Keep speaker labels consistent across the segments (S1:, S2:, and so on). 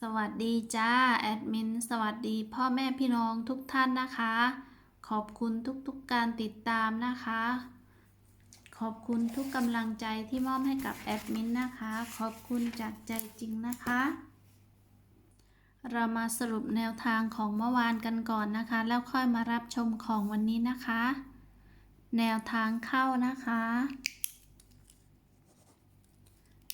S1: สวัสดีจ้าแอดมินสวัสดีพ่อแม่พี่น้องทุกท่านนะคะ ขอบคุณทุกๆการติดตามนะคะ ขอบคุณทุกกำลังใจที่มอบให้กับแอดมินนะคะ ขอบคุณจากใจจริงนะคะ เรามาสรุปแนวทางของเมื่อวานกันก่อนนะคะ แล้วค่อยมารับชมของวันนี้นะคะ แนวทางเข้านะคะ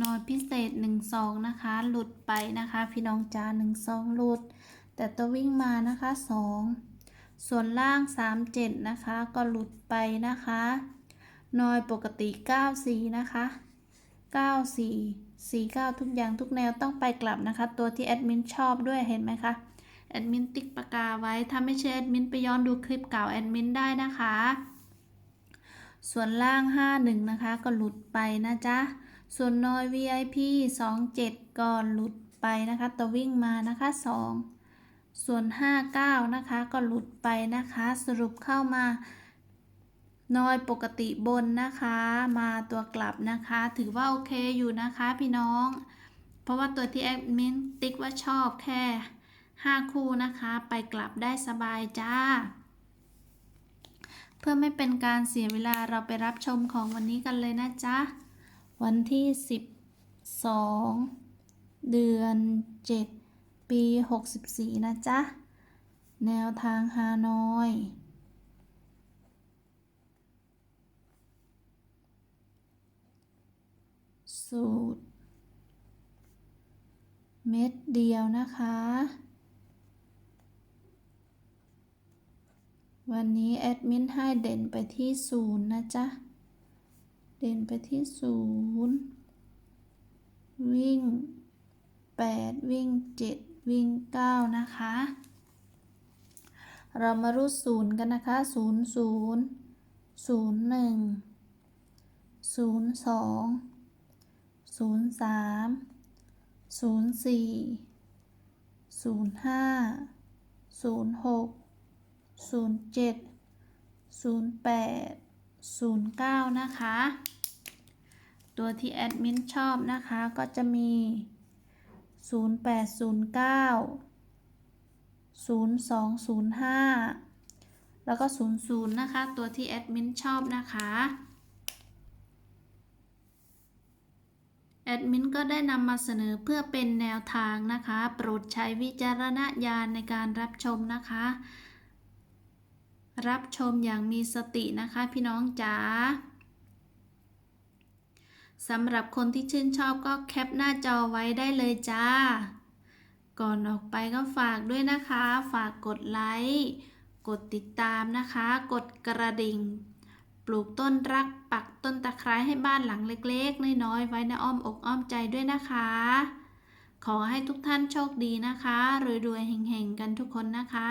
S1: นอนพิเศษ1 2นะคะ หลุดไปนะคะ พี่น้องจ้า1 2หลุด แต่ตัววิ่งมานะคะ 2 ส่วนล่าง 3 7 นะคะ ก็หลุดไปนะคะนอยปกติ 9 4 นะคะ 9 4 4 9 ทุกอย่างทุกแนวต้องไปกลับนะคะ ตัวที่แอดมินชอบด้วยเห็นไหมคะแอดมินติ๊กปากกาไว้ ถ้าไม่เชื่อแอดมินไปย้อนดูคลิปเก่าแอดมินได้นะคะ ส่วนล่าง 51 นะคะ ก็หลุดไปนะจ๊ะ ส่วนนอย VIP 27 ก่อนหลุดไปนะคะตัววิ่งมานะคะ 2 ส่วน 59 นะคะ ก็หลุดไปนะคะ สรุปเข้ามานอยปกติบนนะคะ มาตัวกลับนะคะ ถือว่าโอเคอยู่นะคะพี่น้อง เพราะว่าตัวที่แอดมินติ๊กว่าชอบแค่ 5 คู่นะคะ ไปกลับได้สบายจ้า เพื่อไม่เป็นการเสียเวลาเราไปรับชมของวันนี้กันเลยนะจ๊ะ วันที่ 12 เดือน 7 ปี 64 นะจ๊ะ แนวทางฮานอยสูตร เม็ดเดียวนะคะ วันนี้แอดมินให้เด่นไปที่ศูนย์นะจ๊ะ เด่นไปที่ศูนย์วิ่งแปดวิ่งเจ็ดวิ่งเก้านะคะ เรามารูดศูนย์กันนะคะศูนย์ศูนย์ศูนย์หนึ่งศูนย์สองศูนย์สามศูนย์สี่ศูนย์ห้าศูนย์หกศูนย์เจ็ดศูนย์แปด 09 นะคะ ตัวที่แอดมินชอบนะคะก็จะมี 0809 0205 แล้วก็ 00 นะคะ ตัวที่แอดมินชอบนะคะแอดมินก็ได้นำมาเสนอเพื่อเป็นแนวทางนะคะ โปรดใช้วิจารณญาณในการรับชมนะคะ รับชมอย่างมีสตินะคะพี่น้องจ๋าสำหรับคนที่ชื่นชอบก็แคปหน้าจอไว้ได้เลยจ้า ก่อนออกไปก็ฝากด้วยนะคะ ฝากกดไลค์ กดติดตามนะคะ กดกระดิ่ง ปลูกต้นรักปักต้นตะไคร้ให้บ้านหลังเล็กๆ น้อยๆ ไว้ในอ้อมอกอ้อมใจด้วยนะคะ ขอให้ทุกท่านโชคดีนะคะ รวยๆ เฮงๆ กันทุกคนนะคะ